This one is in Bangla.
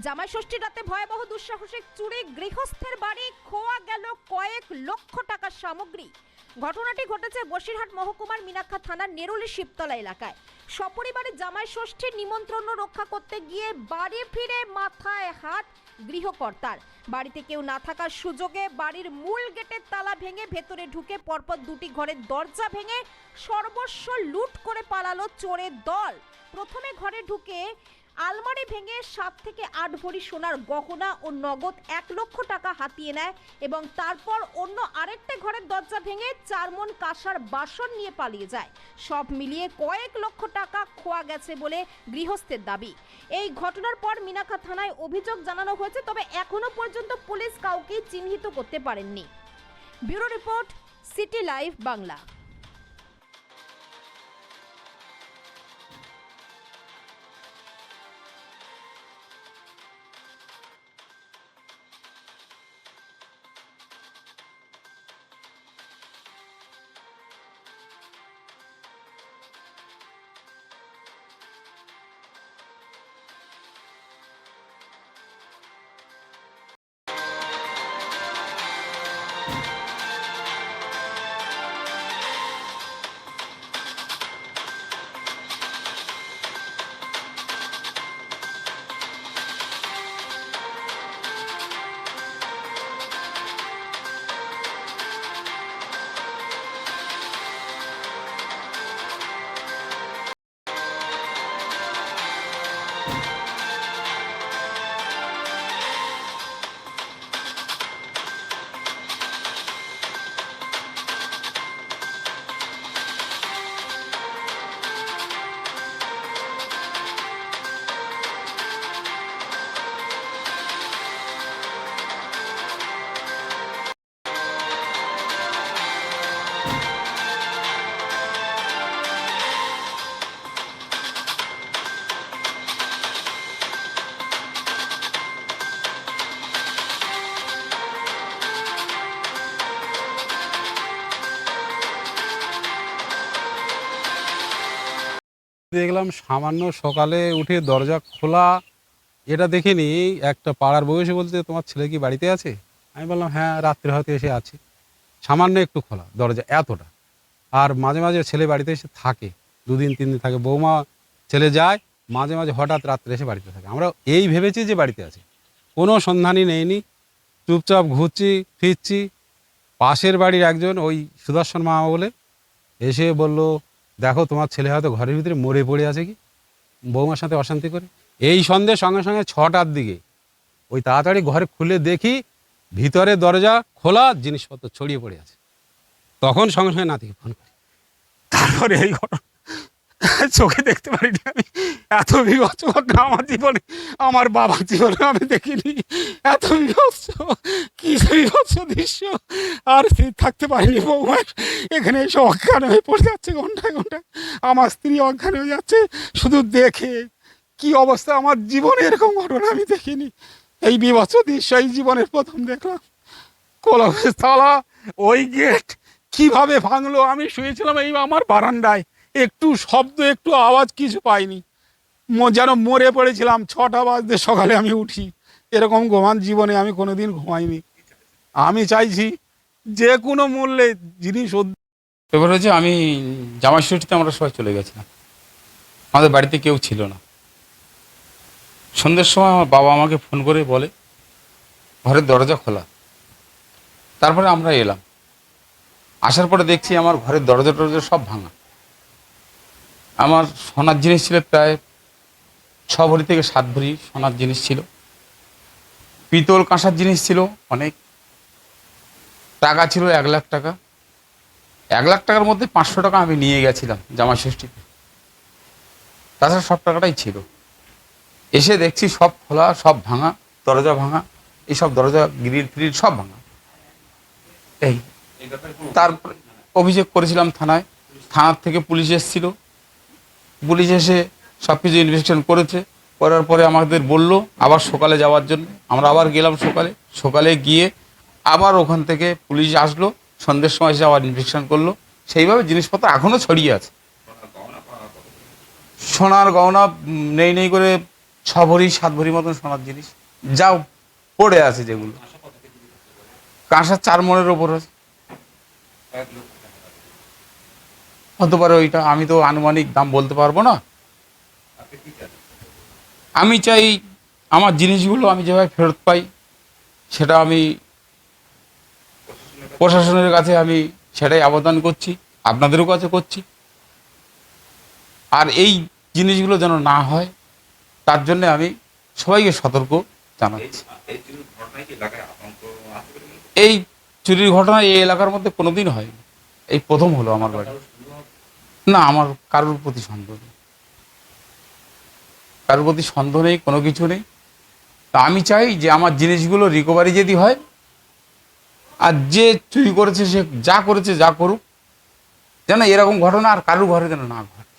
জামাই ষষ্ঠী রাতে ভয়াবহ দুঃসাহসিক চুরি, গৃহস্থের বাড়ি, খোয়া গেল কয়েক লক্ষ টাকার সামগ্রী। ঘটনাটি ঘটেছে বসিরহাট মহকুমার মিনাক্ষা থানার নেরুলি শিবতলা এলাকায়। সপরিবারে জামাই ষষ্ঠীর নিমন্ত্রণ রক্ষা করতে গিয়ে বাড়ি ফিরে মাথায় হাত গৃহকর্তার। বাড়িতে কেউ না থাকার সুযোগে বাড়ির মূল গেটের তালা ভেঙে ভেতরে ঢুকে পরপর দুটি ঘরের দরজা ভেঙে সর্বস্ব লুট করে পালালো চোরের দল। প্রথমে ঘরে ঢুকে আলমারি ভেঙে সাত থেকে আট ভরি সোনার গহনা ও নগদ এক লক্ষ টাকা হাতিয়ে নেয় এবং তারপর অন্য আরেকটা ঘরের দরজা ভেঙে চার মন কাঁসার বাসন নিয়ে পালিয়ে যায়। সব মিলিয়ে কয়েক লক্ষ টাকা খোয়া গেছে বলে গৃহস্থের দাবি। এই ঘটনার পর মিনাখা থানায় অভিযোগ জানানো হয়েছে, তবে এখনও পর্যন্ত পুলিশ কাউকে চিহ্নিত করতে পারেননি। Bureau report, City Live Bangla. দেখলাম সামান্য সকালে উঠে দরজা খোলা। এটা দেখিনি, একটা পাড়ার বয়সে বলতে তোমার ছেলে কি বাড়িতে আছে? আমি বললাম হ্যাঁ রাত্রে হয়তো এসে আছে। সামান্য একটু খোলা, দরজা এতটা। আর মাঝে মাঝে ছেলে বাড়িতে এসে থাকে, দুদিন, তিন দিন থাকে। বৌমা ছেলে যায়, মাঝে মাঝে হঠাৎ রাত্রে এসে বাড়িতে থাকে। আমরা এই ভেবেছি যে বাড়িতে আছে। কোনো সন্ধানই নেইনি। চুপচাপ ঘুরছি, ফিরছি। পাশের বাড়ির একজন ওই সুদর্শন মামা বলে, এসে বলল দেখো, তোমার ছেলে হয়তো ঘরের ভিতরে মরে পড়ে আছে কি? বৌমার সাথে অশান্তি করে। এই সন্ধ্যে সঙ্গে সঙ্গে ছটার দিকে ওই তাড়াতাড়ি ঘরে খুলে দেখি ভিতরে দরজা খোলা, জিনিসপত্র ছড়িয়ে পড়ে আছে। তখন সঙ্গে সঙ্গে নাতিকে ফোন করি। তারপরে এই ঘটনা চোখে দেখতে পারিনি আমি। এত বিভৎস ঘটনা আমার জীবনে, আমার বাবার জীবনে আমি দেখিনি। এত বিভৎস, কি বিভৎস দৃশ্য। আর স্থির থাকতে পারিনি বৌমার এখানে এসে অজ্ঞান হয়ে পড়ে যাচ্ছে ঘন্টায় ঘন্টায়। আমার স্ত্রী অজ্ঞান হয়ে যাচ্ছে, শুধু দেখে। কি অবস্থা আমার জীবনে এরকম ঘটনা আমি দেখিনি। এই বিভৎস দৃশ্য এই জীবনের প্রথম দেখলাম। কলমের তালা ওই গেট, কীভাবে ভাঙলো? আমি শুয়েছিলাম এই আমার বারান্দায়। একটু শব্দ, একটু আওয়াজ কিছু পাইনি। যেন মরে পড়েছিলাম, ছটা বাজতে সকালে আমি উঠি। এরকম ঘুমান জীবনে আমি কোনোদিন ঘুমাইনি। আমি চাইছি যে কোনো মূল্যে জিনিস এবার হচ্ছে আমি জামাই ষষ্ঠীতে আমরা সবাই চলে গেছিলাম। আমাদের বাড়িতে কেউ ছিল না। সন্ধ্যের সময় আমার বাবা আমাকে ফোন করে বলে, ঘরের দরজা খোলা। তারপরে আমরা এলাম। আসার পরে দেখছি আমার ঘরের দরজা টরজা সব ভাঙা। আমার সোনার জিনিস ছিল প্রায় ছ ভরি থেকে সাত ভরি সোনার জিনিস ছিল। পিতল কাঁসার জিনিস ছিল অনেক। টাকা ছিল এক লাখ টাকা। এক লাখ টাকার মধ্যে পাঁচশো টাকা আমি নিয়ে গেছিলাম জামা ষষ্ঠীতে। তাছাড়া সব টাকাটাই ছিল। এসে দেখছি সব খোলা, সব ভাঙা, দরজা ভাঙা এইসব দরজা, গ্রিল ফ্রিল সব ভাঙা। এই। তারপর অভিযোগ করেছিলাম থানায়। থানার থেকে পুলিশ এসেছিল। পুলিশ এসে সব কিছু ইনভেস্টিগেশন করেছে। করার পরে আমাদের বলল, আবার সকালে যাওয়ার জন্য। আমরা আবার গেলাম সকালে। সকালে গিয়ে আবার ওখান থেকে পুলিশ আসলো, সন্ধ্যের সময় এসে আবার ইনভেস্টিগেশন করল। সেইভাবে জিনিসপত্র এখনও ছড়িয়ে আছে। সোনার গহনা নেই নেই করে ছ ভরি সাত ভরি মতন সোনার জিনিস। যাও পড়ে আছে যেগুলো। কাঁসার চার মনের ওপর আছে। হতে পারে ওইটা, আমি তো আনুমানিক দাম বলতে পারব না। আমি চাই আমার জিনিসগুলো আমি যেভাবে ফেরত পাই, সেটা আমি প্রশাসনের কাছে আমি সেটাই আবেদন করছি, আপনাদেরও কাছে করছি। আর এই জিনিসগুলো যেন না হয়, তার জন্য আমি সবাইকে সতর্ক জানাচ্ছি। এই চুরির ঘটনা এই এলাকার মধ্যে কোনোদিন হয়নি। এই প্রথম হলো আমার বাড়ি। না, আমার কারোর প্রতি সন্দেহ নেই। কারোর প্রতি সন্দেহ নেই, কোনো কিছু নেই। তা আমি চাই যে আমার জিনিসগুলো রিকভারি যদি হয়, আর যে চুরি করেছে সে যা করেছে যা করুক, যেন এরকম ঘটনা আর কারোর ঘরে যেন না ঘটে।